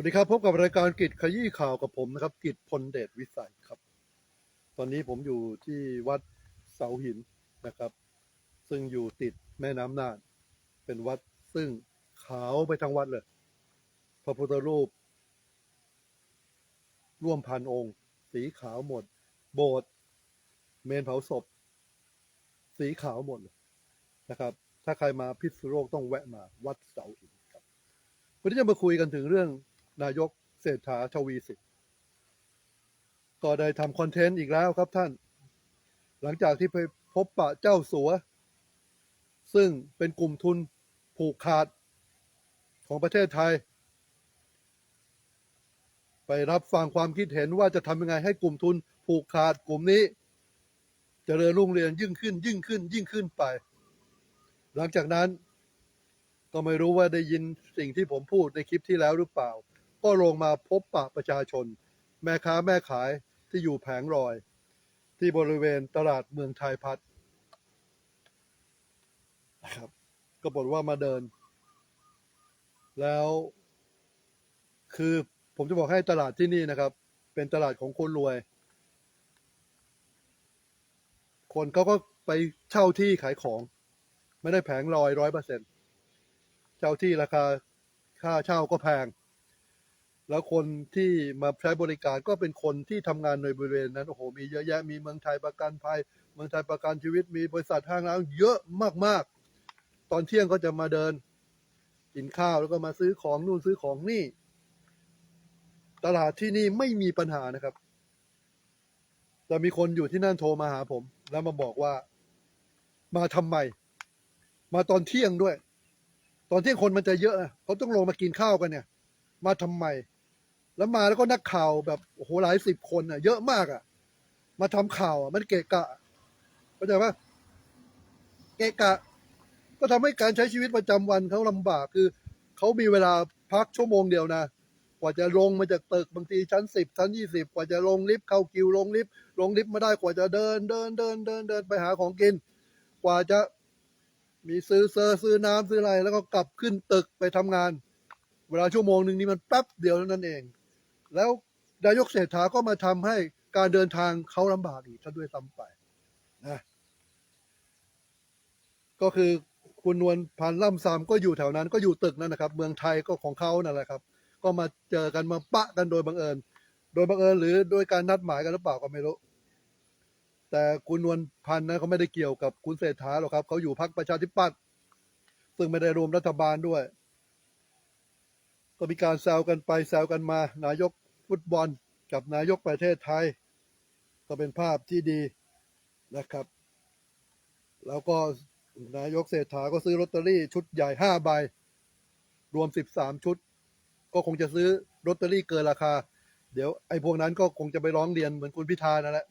วัสดีครับ พบกับรายการกิจขยี้ข่าวกับผมนะครับ กิจพลเดชวิสัยครับ ตอนนี้ผมอยู่ที่วัดเสาหินนะครับ ซึ่งอยู่ติดแม่น้ำน่าน เป็นวัดซึ่งขาวไปทั้งวัดเลย พระพุทธรูป ร่วมพันองค์ สีขาวหมด โบสถ์เมนเผาศพ สีขาวหมดเลยนะครับ ถ้าใครมาพิษณุโลกต้องแวะมาวัดเสาหินครับวันนี้จะมาคุยกันถึงเรื่อง นายกเศรษฐาทวีสินก็ได้ทำคอนเทนต์อีกแล้วครับท่าน หลังจากที่ไปพบปะเจ้าสัว ซึ่งเป็นกลุ่มทุนผูกขาดของประเทศไทย ไปรับฟังความคิดเห็นว่าจะทำยังไงให้กลุ่มทุนผูกขาดกลุ่มนี้จเจริญรุ่งเรืองยิ่งขึ้นยิ่งขึ้นยิ่งขึ้นไป หลังจากนั้นก็ไม่รู้ว่าได้ยินสิ่งที่ผมพูดในคลิปที่แล้วหรือเปล่า ก็ลงมาพบปะประชาชน แม่ค้าแม่ขายที่อยู่แผงลอย ที่บริเวณตลาดเมืองไทยพัฒน์นะครับ ก็บอกว่ามาเดิน แล้ว คือผมจะบอกให้ตลาดที่นี่นะครับ เป็นตลาดของคนรวย คนเขาก็ไปเช่าที่ขายของ ไม่ได้แผงลอยร้อยเปอร์เซ็นต์เช่าที่ราคาค่าเช่าก็แพง แล้วคนที่มาใช้บริการก็เป็นคนที่ทำงานในบริเวณนั้นโอ้โหมีเยอะแยะมีเมืองไทยประกันภัย เมืองไทยประกันชีวิตมีบริษัทห้างร้านเยอะมากๆ ตอนเที่ยงก็จะมาเดิน กินข้าวแล้วก็มาซื้อของนู่นซื้อของนี่ ตลาดที่นี่ไม่มีปัญหานะครับ แต่มีคนอยู่ที่นั่นโทรมาหาผม แล้วมาบอกว่า มาทำไม มาตอนเที่ยงด้วย ตอนเที่ยงคนมันจะเยอะอะเขาต้องลงมากินข้าวกันเนี่ย มาทำไม แล้วมาแล้วก็นักข่าวแบบโอ้โหหลายสิบคนอะ เยอะมากอะ มาทำข่าวอะมันเกะกะเข้าใจปะเกะกะ ก็ทำให้การใช้ชีวิตประจำวันเขาลำบากคือเขามีเวลาพักชั่วโมงเดียวนะกว่าจะลงมาจากตึกบางทีชั้นสิบชั้นยี่สิบกว่าจะลงลิฟต์เข้าคิวลงลิฟต์ลงลิฟต์ไมาได้กว่าจะเดินเดินเดินเดินเดินไปหาของกิน กว่าจะมีซื้อเซอร์ซื้อน้ำซื้ออะไร แล้วก็กลับขึ้นตึกไปทำงาน เวลาชั่วโมงหนึ่งนี่มันแป๊บเดียวเท่านั้นเอง แล้วนายกเศรษฐาก็มาทำให้การเดินทางเขาลำบากอีกซะด้วยซ้ำไปนะก็คือคุณนวลพันล่ำซามก็อยู่แถวนั้นก็อยู่ตึกนั่นนะครับ เมืองไทยก็ของเขานั่นแหละครับ ก็มาเจอกันมาปะกันโดยบังเอิญ โดยบังเอิญหรือโดยการนัดหมายกันหรือเปล่าก็ไม่รู้ แต่คุณนวลพันธ์นั้นเขาไม่ได้เกี่ยวกับคุณเศรษฐาหรอกครับเขาอยู่พรรคประชาธิปัตย์ซึ่งไม่ได้รวมรัฐบาลด้วย ก็มีการแซวกันไปแซวกันมา นายกฟุตบอลกับนายกประเทศไทย ก็เป็นภาพที่ดีนะครับ แล้วก็นายกเศรษฐาก็ซื้อลอตเตอรี่ชุดใหญ่ห้าใบ รวมสิบสามชุด ก็คงจะซื้อลอตเตอรี่เกินราคา เดี๋ยวไอ้พวกนั้นก็คงจะไปร้องเรียนเหมือนคุณพิธานั่นแหละ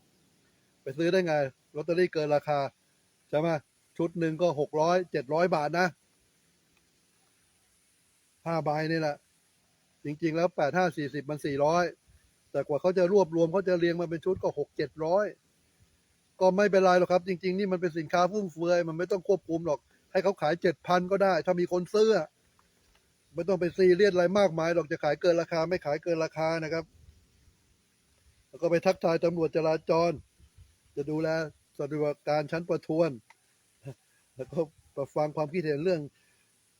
ไปซื้อได้ไงลอตเตอรี่เกินราคาใช่ไหมชุดหนึ่งก็หกร้อยเจ็ดร้อยบาทนะห้าใบนี่แหละ จริง ๆ แล้วแปดห้าสี่สิบมันสี่ร้อยแต่กว่าเขาจะรวบรวมเขาจะเรียงมาเป็นชุดก็หกเจ็ดร้อยก็ไม่เป็นไรหรอกครับ จริง ๆ นี่มันเป็นสินค้าฟุ่มเฟือยมันไม่ต้องควบคุมหรอก ให้เขาขายเจ็ดพันก็ได้ ถ้ามีคนซื้อไม่ต้องไปซีเรียสอะไรมากมายหรอกจะขายเกินราคา ไม่ขายเกินราคานะครับ แล้วก็ไปทักทายตำรวจจราจร จะดูแลสะดวกการชั้นประทวน แล้วก็มาฟังความคิดเห็นเรื่อง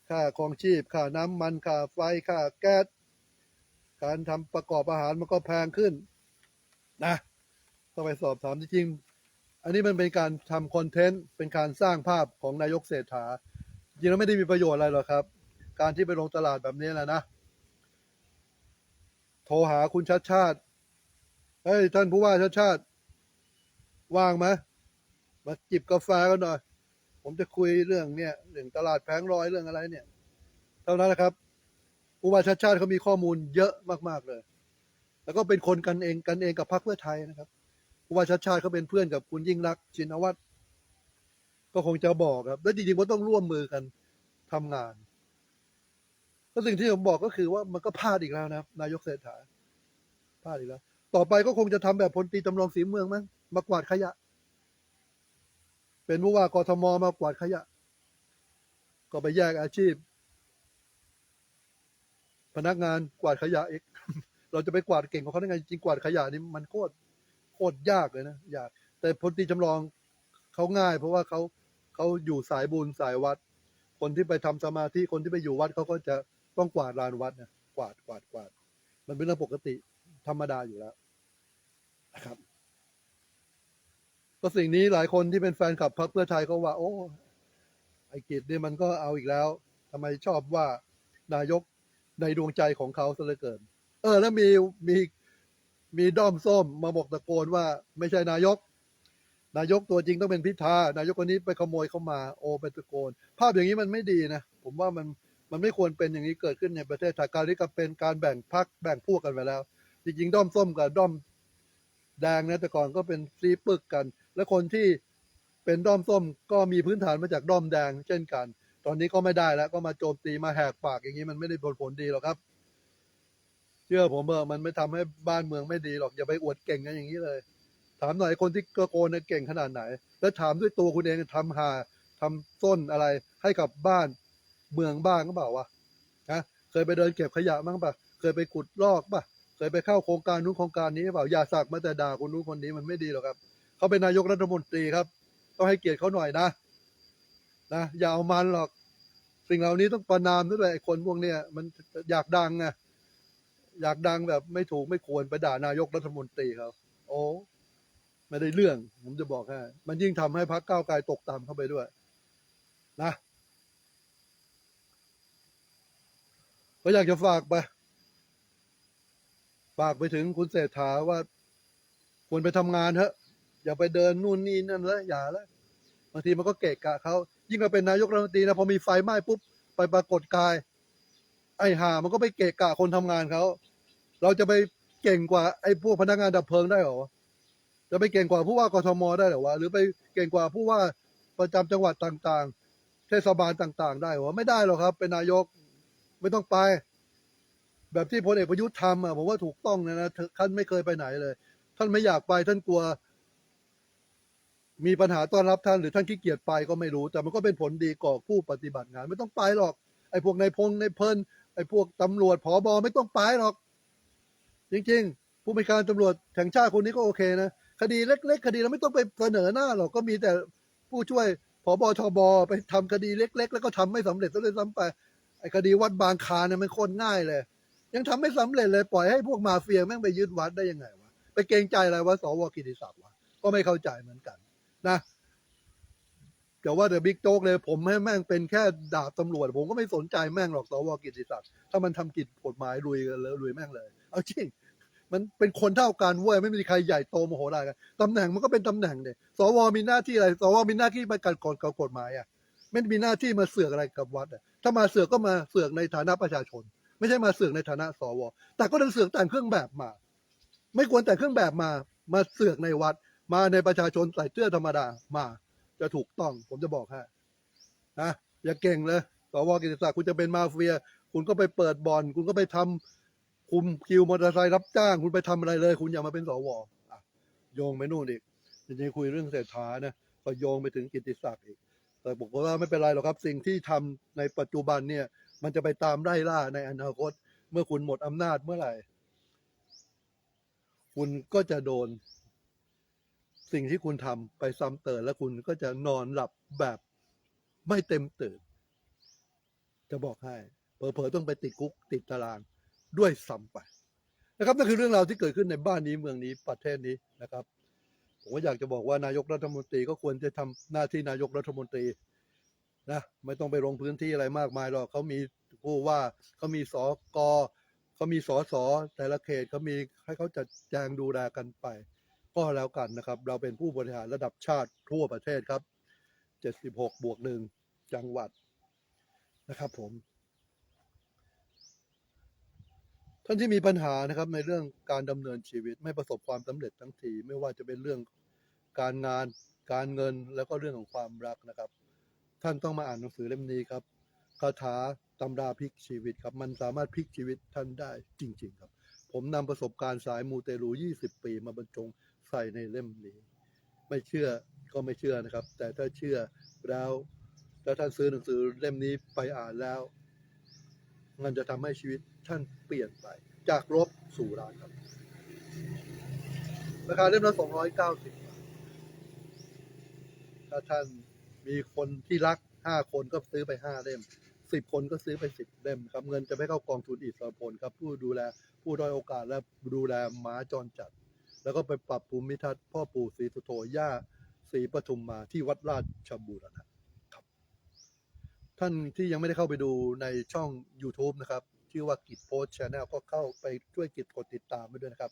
ค่าครองชีพ ค่าน้ำมัน ค่าไฟ ค่าแก๊ส การทำประกอบอาหารมันก็แพงขึ้น นะต้องไปสอบถามจริงๆอันนี้มันเป็นการทำคอนเทนต์เป็นการสร้างภาพของนายกเศรษฐาจริงแล้วไม่ได้มีประโยชน์อะไรหรอกครับ การที่ไปลงตลาดแบบนี้แหละนะโทรหาคุณชัดชาติเฮ้ยท่านผู้ว่าชัดชาติว่างไหมมาจิบกาแฟกันหน่อย ผมจะคุยเรื่องเนี่ยเรื่องตลาดแผงลอยเรื่องอะไรเนี่ย เท่านั้นแหละครับ ผู้ว่าชัดชาติเขามีข้อมูลเยอะมากๆเลย แล้วก็เป็นคนกันเองกันเองกับพรรคเพื่อไทยนะครับผู้ว่าชัดชาติเขาเป็นเพื่อนกับคุณยิ่งรักชินวัตรก็คงจะบอกครับ แล้วจริงๆก็ต้องร่วมมือกันทำงานก็สิ่งที่ผมบอกก็คือว่ามันก็พลาดอีกแล้วนะครับ นายกเศรษฐาพลาดอีกแล้ว ต่อไปก็คงจะทำแบบพลตีจำลองศรีเมืองมั้งมากวาดขยะ เป็นผู้ว่ากทมมากวาดขยะ ก็ไปแยกอาชีพ พนักงานกวาดขยะเอกเราจะไปกวาดเก่งกว่าเขาได้ไงจริงกวาดขยะนี่มันโคตรโคตรยากเลยนะยาก แต่พลตีจำลองเขาง่าย เพราะว่าเขาเขาอยู่สายบุญสายวัด คนที่ไปทำสมาธิคนที่ไปอยู่วัดเขาก็จะต้องกวาดลานวัดนะกวาดกวาดกวาด มันเป็นเรื่องปกติธรรมดาอยู่แล้วนะครับก็สิ่งนี้หลายคนที่เป็นแฟนคลับพรรคเพื่อไทยก็ว่า โอ้ไอ้กิจเนี่ยมันก็เอาอีกแล้วทำไมชอบว่านายก ในดวงใจของเขาซะเหลือเกิน เออ แล้วมีมีมีด้อมส้มมาบอกตะโกนว่า ไม่ใช่นายก นายกตัวจริงต้องเป็นพิธานายกคนนี้ไปขโมยเข้ามา โอไปตะโกน ภาพอย่างนี้มันไม่ดีนะ ผมว่ามันมันไม่ควรเป็นอย่างนี้เกิดขึ้นในประเทศไทยการนี้ก็เป็นการแบ่งพักแบ่งพวกกันไปแล้ว จริงๆด้อมส้มกับด้อมแดงนะแต่ก่อนก็เป็นซีปึกกัน และคนที่เป็นด้อมส้มก็มีพื้นฐานมาจากด้อมแดง เช่นกัน ตอนนี้ก็ไม่ได้แล้วก็มาโจมตีมาแหกปากอย่างนี้มันไม่ได้ผลผลดีหรอกครับ เชื่อผมเออมันไม่ทำให้บ้านเมืองไม่ดีหรอกอย่าไปอวดเก่งกันอย่างนี้เลย ถามหน่อยคนที่ตะโกนเนี่ยเก่งขนาดไหน แล้วถามด้วยตัวคุณเองทำหาทำส้นอะไรให้กับบ้านเมืองบ้างก็เปล่าวะนะเคยไปเดินเก็บขยะบ้างปะเคยไปขุดลอกปะเคยไปเข้าโครงการนู้นโครงการนี้เปล่าอย่าสักมาแต่ด่าคนนู้นคนนี้มันไม่ดีหรอกครับ เขาเป็นนายกรัฐมนตรีครับ ต้องให้เกียรติเขาหน่อยนะ นะอย่าเอามันหรอก สิ่งเหล่านี้ต้องประนามด้วยไอ้คนพวกเนี้ยมันอยากดังไงอยากดังแบบไม่ถูกไม่ควรไปด่านายกรัฐมนตรีเขาโอ้ไม่ได้เรื่อง ผมจะบอกให้มันยิ่งทำให้พรรคก้าวไกลตกต่ำเข้าไปด้วย นะก็อยากจะฝากไป ฝากไปถึงคุณเศรษฐาว่า ควรไปทำงานเถอะ อย่าไปเดินนู่นนี่นั่นแล้วอย่าแล้ว บางทีมันก็เกะกะเขายิ่งเราเป็นนายกรัฐมนตรีนะพอมีไฟไหม้ปุ๊บไปปรากฏกาย ไอ้ห่ามันก็ไปเกะกะคนทำงานเขาเราจะไปเก่งกว่าไอ้พวกพนักงานดับเพลิงได้หรอจะไปเก่งกว่าผู้ว่ากทมได้หรอวะหรือไปเก่งกว่าผู้ว่าประจำจังหวัดต่างๆ เทศบาลต่าง ๆ ได้หรอไม่ได้หรอกครับ เป็นนายกไม่ต้องไป แบบที่พลเอกประยุทธ์ทำอะผมว่าถูกต้องนะนะท่านไม่เคยไปไหนเลย ท่านไม่อยากไปท่านกลัว มีปัญหาต้อนรับท่านหรือท่านขี้เกียจไปก็ไม่รู้ แต่มันก็เป็นผลดีก่อผู้ปฏิบัติงาน ไม่ต้องไปหรอก ไอ้พวกนายพงนายเพลินไอ้พวกตำรวจผอบอไม่ต้องไปหรอก จริงๆ ผู้บัญชาการตำรวจแห่งชาติคนนี้ก็โอเคนะคดีเล็ก ๆ คดีเราไม่ต้องไปเสนอหน้าหรอกก็มีแต่ผู้ช่วยผอบอทบไปทำคดีเล็ก ๆ แล้วก็ทำไม่สำเร็จซะเลยซ้ำไปไอ้คดีวัดบางคาเนี่ยมันโคตรง่ายเลย ยังทำไม่สำเร็จเลยปล่อยให้พวกมาเฟียแม่งไปยึดวัดได้ยังไงวะไปเกรงใจอะไรวะสวกิติศักดิ์วะก็ไม่เข้าใจเหมือนกัน นะแต่ว่าแต่บิ๊กโจ๊กเลย ผมให้แม่งเป็นแค่ดาบตำรวจ ผมก็ไม่สนใจแม่งหรอกสวกิติศักดิ์ถ้ามันทำกิจกฎหมายลุยกันเลยลุยแม่งเลย เอาจริง มันเป็นคนเท่ากันเว้ยไม่มีใครใหญ่โตโมโหลานกันตำแหน่งมันก็เป็นตำแหน่งเด็สวมีหน้าที่อะไรสวมีหน้าที่ไปการกฎกับกฎหมายอะไม่มีหน้าที่มาเสือกอะไรกับวัดอะถ้ามาเสือกก็มาเสือกในฐานะประชาชน ไม่ใช่มาเสือกในฐานะสวแต่ก็ต้องเสือกแต่งเครื่องแบบมา ไม่ควรแต่งเครื่องแบบมา มาเสือกในวัด มาในประชาชนใส่เสื้อธรรมดามา จะถูกต้องผมจะบอกให้นะอย่าเก่งเลยสวกิติศักดิ์คุณจะเป็นมาเฟีย คุณก็ไปเปิดบ่อน คุณก็ไปทำคุมคิวมอเตอร์ไซค์รับจ้าง คุณไปทำอะไรเลย คุณอย่ามาเป็นสวอะโยงไปนู่นอีกจริงๆคุยเรื่องเศรษฐานะก็โยงไปถึงกิตติศักดิ์อีก แต่บอกว่าไม่เป็นไรหรอกครับ สิ่งที่ทำในปัจจุบันเนี่ย มันจะไปตามไล่ล่าในอนาคต เมื่อคุณหมดอำนาจเมื่อไหร่ คุณก็จะโดน สิ่งที่คุณทำไปซ้ำเติมแล้วคุณก็จะนอนหลับแบบไม่เต็มตื่น จะบอกให้เผลอๆต้องไปติดคุกติดตารางด้วยซ้ำไปนะครับนั่นคือเรื่องราวที่เกิดขึ้นในบ้านนี้เมืองนี้ประเทศนี้นะครับ ผมก็อยากจะบอกว่านายกรัฐมนตรีก็ควรจะทำหน้าที่นายกรัฐมนตรีนะไม่ต้องไปลงพื้นที่อะไรมากมายหรอกเขามีผู้ว่าเขามีสกเขามีสสแต่ละเขตเขามีให้เขาจัดแจงดูแลกันไป ก็แล้วกันนะครับ เราเป็นผู้บริหารระดับชาติทั่วประเทศครับ 76 บวกหนึ่งจังหวัดนะครับผม ท่านที่มีปัญหานะครับในเรื่องการดำเนินชีวิตไม่ประสบความสำเร็จทั้งทีไม่ว่าจะเป็นเรื่องการงานการเงินแล้วก็เรื่องของความรักนะครับ ท่านต้องมาอ่านหนังสือเล่มนี้ครับคาถาตำราพลิกชีวิตครับ มันสามารถพลิกชีวิตท่านได้จริง ๆ ครับ ผมนำประสบการณ์สายมูเตลู 20 ปีมาบรรจง ใส่ในเล่มนี้ ไม่เชื่อก็ไม่เชื่อนะครับ แต่ถ้าเชื่อแล้วแล้วท่านซื้อหนังสือเล่มนี้ไปอ่านแล้ว มันจะทำให้ชีวิตท่านเปลี่ยนไป จากลบสู่ร้านครับ ราคาเล่มละ290บาทถ้าท่านมีคนที่รัก5คนก็ซื้อไป5เล่ม10คนก็ซื้อไป10เล่มครับเงินจะไม่เข้ากองทุนอิสรพลครับ ผู้ดูแลผู้ด้อยโอกาสและดูแลหมาจรจัด แล้วก็ไปปรับภูมิทัศน์พ่อปู่ศรีสุโธย่าศรีปทุมมาที่วัดราชบูรณะครับ ท่านที่ยังไม่ได้เข้าไปดูในช่อง YouTube นะครับ ชื่อว่ากิจโพสชแนลก็เข้าไปช่วยกิจกดติดตามไปด้วยนะครับ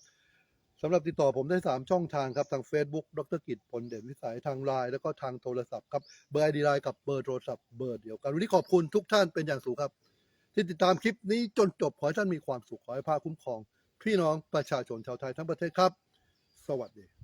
สำหรับติดต่อผมได้ 3 ช่องทางครับ ทาง Facebook ดรกิจผลเด่นวิสัยทางไลน์แล้วก็ทางโทรศัพท์ครับ เบอร์ไอดีไลน์กับเบอร์โทรศัพท์เบอร์เดียวกัน วันนี้ขอบคุณทุกท่านเป็นอย่างสูงครับ ที่ติดตามคลิปนี้จนจบขอให้ท่านมีความสุขขอให้พระคุ้มครอง พี่น้องประชาชนชาวไทยทั้งประเทศครับ สวัสดี